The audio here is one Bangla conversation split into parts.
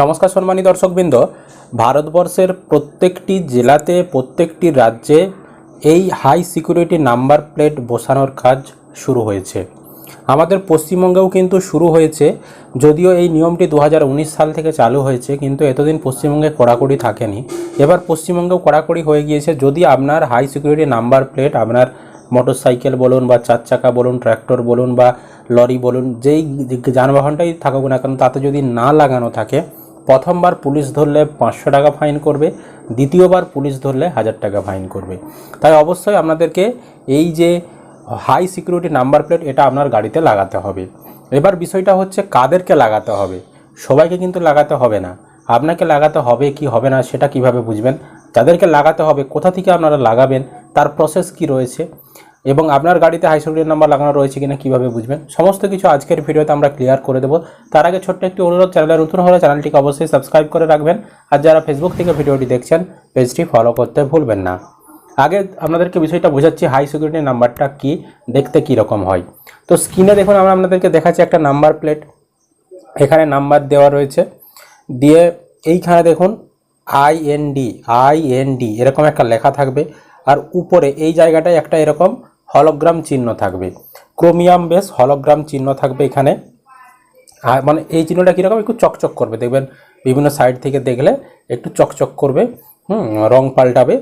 নমস্কার সম্মানী দর্শকবৃন্দ, ভারতবর্ষের প্রত্যেকটি জেলাতে প্রত্যেকটি রাজ্যে এই হাই সিকিউরিটি নাম্বার প্লেট বসানোর কাজ শুরু হয়েছে। আমাদের পশ্চিমবঙ্গেও কিন্তু শুরু হয়েছে, যদিও এই নিয়মটি দু হাজার উনিশ সাল থেকে চালু হয়েছে, কিন্তু এতদিন পশ্চিমবঙ্গে কড়াকড়ি থাকেনি। এবার পশ্চিমবঙ্গেও কড়াকড়ি হয়ে গিয়েছে, যদি আপনার হাই সিকিউরিটি নাম্বার প্লেট আপনার মোটর সাইকেল বলুন বা চার চাকা বলুন ট্র্যাক্টর বলুন বা লরি বলুন, যেই যানবাহনটাই থাকুক না কেন, তাতে যদি না লাগানো থাকে প্রথমবার পুলিশ ধরলে পাঁচশো টাকা ফাইন করবে, দ্বিতীয়বার পুলিশ ধরলে হাজার টাকা ফাইন করবে। তাই অবশ্যই আপনাদেরকে এই যে হাই সিকিউরিটি নাম্বার প্লেট, এটা আপনার গাড়িতে লাগাতে হবে। এবার বিষয়টা হচ্ছে কাদেরকে লাগাতে হবে? সবাইকে কিন্তু লাগাতে হবে না। আপনাকে লাগাতে হবে কি হবে না সেটা কীভাবে বুঝবেন? যাদেরকে লাগাতে হবে, কোথা থেকে আপনারা লাগাবেন? তার প্রসেস কি রয়েছে? এবং আপনার গাড়িতে হাই সিকিউরিটি নাম্বার লাগানো রয়েছে কিনা কীভাবে বুঝবেন? সমস্ত কিছু আজকের ভিডিওতে আমরা ক্লিয়ার করে দেবো। তার আগে ছোট্ট একটি অনুরোধ, চ্যানেলে নতুন হলে চ্যানেলটিকে অবশ্যই সাবস্ক্রাইব করে রাখবেন। আর যারা ফেসবুক থেকে ভিডিওটি দেখছেন, পেজটি ফলো করতে ভুলবেন না। আগে আপনাদেরকে বিষয়টা বোঝাচ্ছি হাই সিকিউরিটি নাম্বারটা কি, দেখতে কি রকম হয়। তো স্ক্রিনে দেখুন, আমরা আপনাদেরকে দেখাচ্ছি একটা নাম্বার প্লেট এখানে নাম্বার দেওয়া রয়েছে। দিয়ে এইখানে দেখুন আইএনডি আইএনডি এরকম একটা লেখা থাকবে। আর উপরে, এই জায়গাটায় একটা এরকম হলোগ্রাম চিহ্ন থাকবে। ক্রোমিয়াম বেস হলোগ্রাম চিহ্ন থাকবে এখানে। আর মানে এই চিহ্নটা কীরকম? একটু চকচক করবে। দেখবেন বিভিন্ন সাইড থেকে দেখলে একটু চকচক করবে, হুম, রং পাল্টাবে।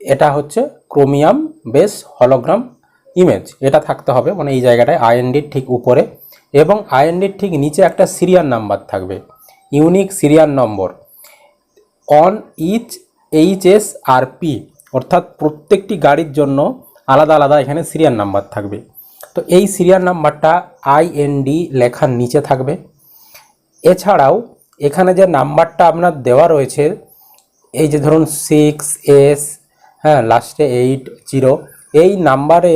এটা হচ্ছে ক্রোমিয়াম বেস হলোগ্রাম ইমেজ। এটা থাকতে হবে মানে এই জায়গাটায় আইএনডির ঠিক উপরে। এবং আইএনডির ঠিক নিচে একটা সিরিয়াল নাম্বার থাকবে। Unique serial number. On each H S R P, অর্থাৎ প্রত্যেকটি গাড়ির জন্য আলাদা আলাদা এখানে সিরিয়াল নাম্বার থাকবে। তো এই সিরিয়াল নাম্বারটা আইএনডি লেখার নিচে থাকবে। এছাড়াও এখানে যে নাম্বারটা আপনার দেওয়া রয়েছে, এই যে ধরুন সিক্স এস হ্যাঁ লাস্টে এইট জিরো এই নাম্বারে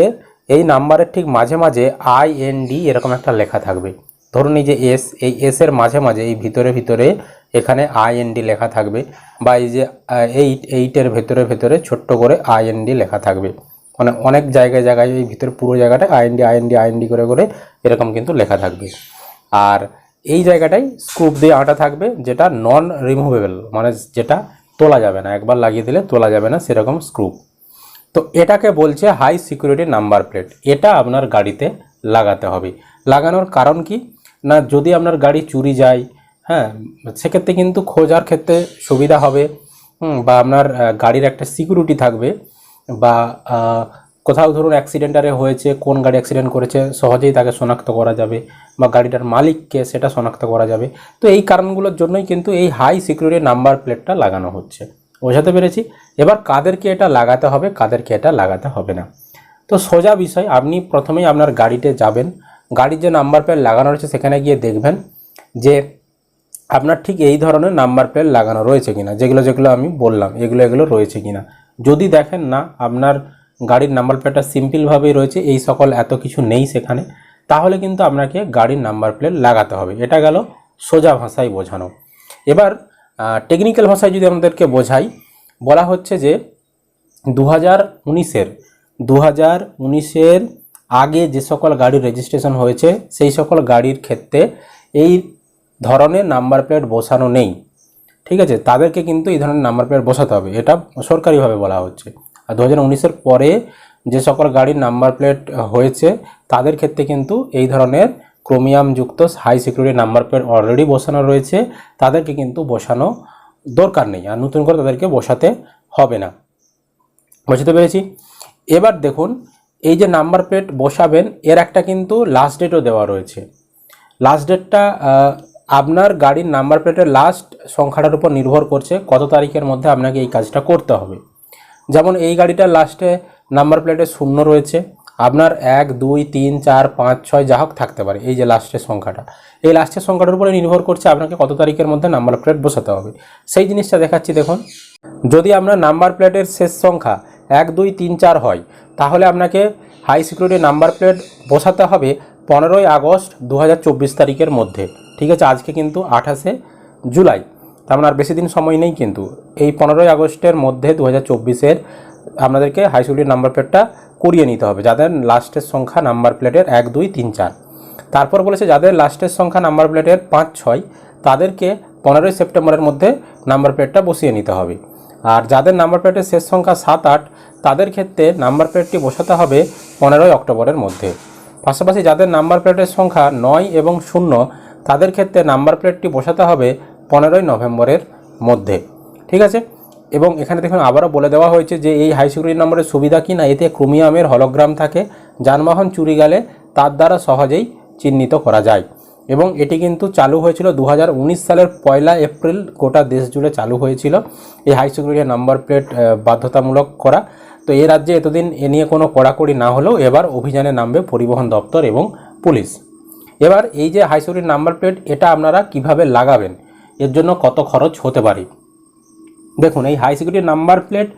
এই নাম্বারের ঠিক মাঝে মাঝে আইএনডি এরকম একটা লেখা থাকবে। ধরুন এই যে এস এই এস এর মাঝে মাঝে, এই ভিতরে ভিতরে এখানে আইএনডি লেখা থাকবে বা এই যে এইট এইটের ভেতরে ভেতরে ছোট্ট করে আইএনডি লেখা থাকবে। মানে অনেক জায়গায় জায়গায় এই ভিতরে পুরো জায়গাটা আইএনডি আইএনডি আইএনডি করে করে এরকম কিন্তু লেখা থাকবে। আর এই জায়গাটায় স্ক্রুপ দিয়ে আটা থাকবে যেটা নন রিমুভেবল মানে যেটা তোলা যাবে না। একবার লাগিয়ে দিলে তোলা যাবে না সেরকম স্ক্রুপ তো এটাকে বলছে হাই সিকিউরিটি নাম্বার প্লেট এটা আপনার গাড়িতে লাগাতে হবে। লাগানোর কারণ কি? না, যদি আপনার গাড়ি চুরি যায় হ্যাঁ সেক্ষেত্রে কিন্তু খোঁজার ক্ষেত্রে সুবিধা হবে। বা আপনার গাড়ির একটা সিকিউরিটি থাকবে। বা কোথাও ধরুন অ্যাক্সিডেন্টারে হয়েছে, কোন গাড়ি অ্যাক্সিডেন্ট করেছে, সহজেই তাকে শনাক্ত করা যাবে বা গাড়িটার মালিককে সেটা শনাক্ত করা যাবে। তো এই কারণগুলোর জন্যই কিন্তু এই হাই সিকিউরিটি নাম্বার প্লেটটা লাগানো হচ্ছে। বোঝাতে পেরেছি? এবার কাদেরকে এটা লাগাতে হবে, কাদেরকে এটা লাগাতে হবে না। তো সোজা বিষয়, আপনি প্রথমেই আপনার গাড়িতে যাবেন, গাড়ির যে নাম্বার প্লেট লাগানো রয়েছে সেখানে গিয়ে দেখবেন যে আপনার ঠিক এই ধরনের নাম্বার প্লেট লাগানো রয়েছে কিনা, যেগুলো যেগুলো আমি বললাম, এগুলো এগুলো রয়েছে কিনা। যদি দেখেন না, আপনার গাড়ির নাম্বার প্লেটটা সিম্পলভাবেই রয়েছে, এই সকল এত কিছু নেই সেখানে, তাহলে কিন্তু আপনাকে গাড়ির নাম্বার প্লেট লাগাতে হবে। এটা গেল সোজা ভাষায় বোঝানো। এবার টেকনিক্যাল ভাষায় যদি আমাদেরকে বোঝাই, বলা হচ্ছে যে দু হাজার উনিশের দু হাজার উনিশের আগে যে সকল গাড়ির রেজিস্ট্রেশন হয়েছে, সেই সকল গাড়ির ক্ষেত্রে এই ধরনের নাম্বার প্লেট বসানো নেই। ঠিক আছে? তাদেরকে কিন্তু এই ধরনের নাম্বার প্লেট বসাতে হবে। এটা সরকারিভাবে বলা হচ্ছে। আর দু হাজার পরে যে সকল গাড়ির নাম্বার প্লেট হয়েছে, তাদের ক্ষেত্রে কিন্তু এই ধরনের ক্রোমিয়ামযুক্ত high security number plate already বসানো রয়েছে। তাদেরকে কিন্তু বসানো দরকার নেই। আর নতুন করে তাদেরকে বসাতে হবে না। বুঝতে পেরেছি? এবার দেখুন, এই যে নাম্বার প্লেট বসাবেন, এর একটা কিন্তু লাস্ট ডেটও দেওয়া রয়েছে। লাস্ট ডেটটা আপনার গাড়ির নাম্বার প্লেটের লাস্ট সংখ্যাটার উপর নির্ভর করছে কত তারিখের মধ্যে আপনাকে এই কাজটা করতে হবে। যেমন এই গাড়িটার লাস্টে নাম্বার প্লেটে শূন্য রয়েছে, আপনার এক, দুই, তিন, চার, পাঁচ, ছয়, যা হোক থাকতে পারে এই যে লাস্টের সংখ্যাটা। এই লাস্টের সংখ্যাটার উপরে নির্ভর করছে আপনাকে কত তারিখের মধ্যে নাম্বার প্লেট বসাতে হবে। সেই জিনিসটা দেখাচ্ছি দেখুন, যদি আপনার নাম্বার প্লেটের শেষ সংখ্যা এক, দুই, তিন, চার হয়, তাহলে আপনাকে হাই সিকিউরিটি নাম্বার প্লেট বসাতে হবে পনেরোই আগস্ট দু হাজার চব্বিশ তারিখের মধ্যে, ঠিক আছে? আজকে কিন্তু আঠাশে জুলাই, তার মানে আর বেশি দিন সময় নেই কিন্তু। এই পনেরোই আগস্টের মধ্যে দু হাজার চব্বিশের আপনাদেরকে হাই সিকিউরিটি নাম্বার প্লেটটা করিয়ে নিতে হবে, যাদের লাস্টের সংখ্যা নাম্বার প্লেটের এক, দুই, তিন, চার। তারপর বলেছে, যাদের লাস্টের সংখ্যা নাম্বার প্লেটের পাঁচ, ছয়, তাদেরকে পনেরোই সেপ্টেম্বরের মধ্যে নাম্বার প্লেটটা বসিয়ে নিতে হবে। আর যাদের নাম্বার প্লেটের শেষ সংখ্যা সাত, আট, তাদের ক্ষেত্রে নাম্বার প্লেটটি বসাতে হবে পনেরোই অক্টোবরের মধ্যে। পাশাপাশি যাদের নাম্বার প্লেটের সংখ্যা নয় এবং শূন্য, তাদের ক্ষেত্রে নাম্বার প্লেটটি বসাতে হবে পনেরোই নভেম্বরের মধ্যে। ঠিক আছে? এবং এখানে দেখুন আবারও বলে দেওয়া হয়েছে যে এই হাই সিকিউরিটি নম্বরের সুবিধা কি না, এতে ক্রোমিয়ামের হলোগ্রাম থাকে, যানবাহন চুরি গেলে তার দ্বারা সহজেই চিহ্নিত করা যায়। এবং এটি কিন্তু চালু হয়েছিল দু হাজার উনিশ সালের পয়লা এপ্রিল, গোটা দেশ জুড়ে চালু হয়েছিল। এই হাই সিকিউরিটি নাম্বার প্লেট বাধ্যতামূলক করা। তো এ রাজ্যে এতদিন এ নিয়ে কোনো কড়াকড়ি না হলেও এবার অভিযানে নামবে পরিবহন দপ্তর এবং পুলিশ। এবার এই যে হাই সিকিউরিটি নাম্বার প্লেট, এটা আপনারা কীভাবে লাগাবেন? এর জন্য কত খরচ হতে পারে? দেখুন, এই হাই সিকিউরিটি নাম্বার প্লেট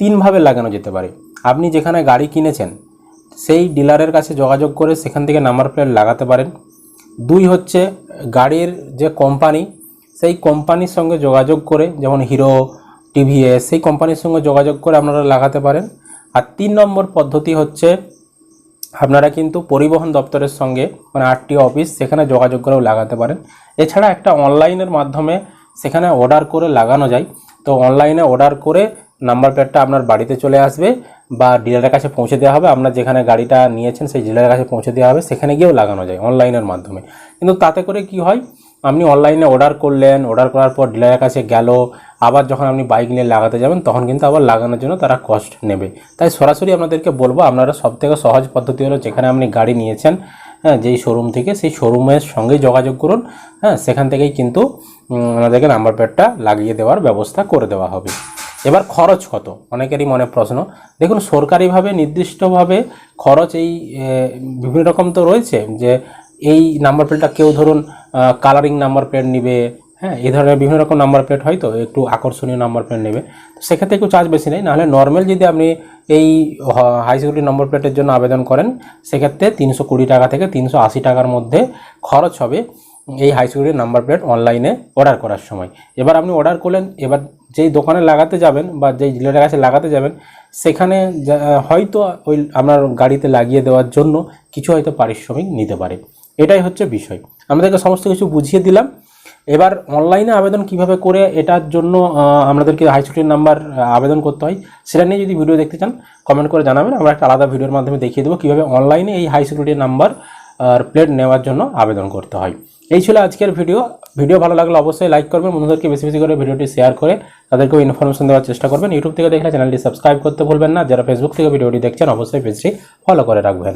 তিনভাবে লাগানো যেতে পারে। আপনি যেখানে গাড়ি কিনেছেন, সেই ডিলারের কাছে যোগাযোগ করে সেখান থেকে নাম্বার প্লেট লাগাতে পারেন। দুই হচ্ছে, গাড়ির যে কোম্পানি, সেই কোম্পানির সঙ্গে যোগাযোগ করে, যেমন হিরো টিভিএস, সেই কোম্পানির সঙ্গে যোগাযোগ করে আপনারা লাগাতে পারেন। আর তিন নম্বর পদ্ধতি হচ্ছে আপনারা কিন্তু পরিবহন দপ্তরের সঙ্গে মানে আরটিও অফিস সেখানে যোগাযোগ করেও লাগাতে পারেন। এছাড়া একটা অনলাইনের মাধ্যমে সেখানে অর্ডার করে লাগানো যায়। তো অনলাইনে অর্ডার করে নাম্বার প্লেটটা আপনার বাড়িতে চলে আসবে বা ডিলারের কাছে পৌঁছে দেওয়া হবে। আপনার যেখানে গাড়িটা নিয়েছেন সেই ডিলারের কাছে পৌঁছে দেওয়া হবে, সেখানে গিয়েও লাগানো যায় অনলাইনের মাধ্যমে। কিন্তু তাতে করে কি হয়? আপনি অনলাইনে অর্ডার করলেন অর্ডার করার পর ডিলারের কাছে গেল, আবার যখন আপনি বাইক নিয়ে লাগাতে যাবেন, তখন কিন্তু আবার লাগানোর জন্য তারা কস্ট নেবে। তাই সরাসরি আপনাদেরকে বলব, আপনারা সব থেকে সহজ পদ্ধতি হলো যেখানে আপনি গাড়ি নিয়েছেন হ্যাঁ যেই শোরুম থেকে, সেই শোরুমের সঙ্গেই যোগাযোগ করুন হ্যাঁ সেখান থেকেই কিন্তু আপনাদেরকে নাম্বার প্লেটটা লাগিয়ে দেওয়ার ব্যবস্থা করে দেওয়া হবে। এবার খরচ কত? অনেকেরই মনে প্রশ্ন। দেখুন, সরকারিভাবে, নির্দিষ্টভাবে খরচ এই বিভিন্ন রকম তো রয়েছে, যে এই নাম্বার প্লেটটা কেউ ধরুন কালারিং নাম্বার প্লেট নেবে হ্যাঁ এই ধরনের বিভিন্ন রকম নাম্বার প্লেট হয় তো, একটু আকর্ষণীয় নাম্বার প্লেট নেবে। সেক্ষেত্রে একটু চার্জ বেশি নেই নাহলে নর্মাল যদি আপনি এই হাই সিকিউরিটি নম্বর প্লেটের জন্য আবেদন করেন, সেক্ষেত্রে তিনশো কুড়ি টাকা থেকে তিনশো আশি টাকার মধ্যে খরচ হবে এই হাই সিকিউরিটি নাম্বার প্লেট অনলাইনে অর্ডার করার সময়। এবার আপনি অর্ডার করলেন, এবার যেই দোকানে লাগাতে যাবেন বা যেই ডিলারের কাছে লাগাতে যাবেন, সেখানে হয়তো ওই আপনার গাড়িতে লাগিয়ে দেওয়ার জন্য কিছু হয়তো পারিশ্রমিক নিতে পারে। এটাই হচ্ছে বিষয়। আমাদেরকে সমস্ত কিছু বুঝিয়ে দিলাম। এবার অনলাইনে আবেদন কীভাবে করে এটার জন্য আহ, আপনাদেরকে হাই সিকিউরিটি নাম্বার আবেদন করতে হয় সেটা নিয়ে যদি ভিডিও দেখতে চান কমেন্ট করে জানাবেন। আমরা একটা আলাদা ভিডিওর মাধ্যমে দেখিয়ে দেবো কীভাবে অনলাইনে এই হাই নাম্বার আর প্লেট নেওয়ার জন্য আবেদন করতে হয়। এই ছিল আজকের ভিডিও ভিডিও ভালো লাগলে অবশ্যই লাইক করবেন বন্ধুদেরকে বেশি বেশি করে ভিডিওটি শেয়ার করে তাদেরকেও ইনফরমেশন দেওয়ার চেষ্টা করবেন। ইউটিউব থেকে দেখলে চ্যানেলটি সাবস্ক্রাইব করতে ভুলবেন না। যারা ফেসবুক থেকে ভিডিওটি দেখছেন অবশ্যই পেজটি ফলো করে রাখবেন।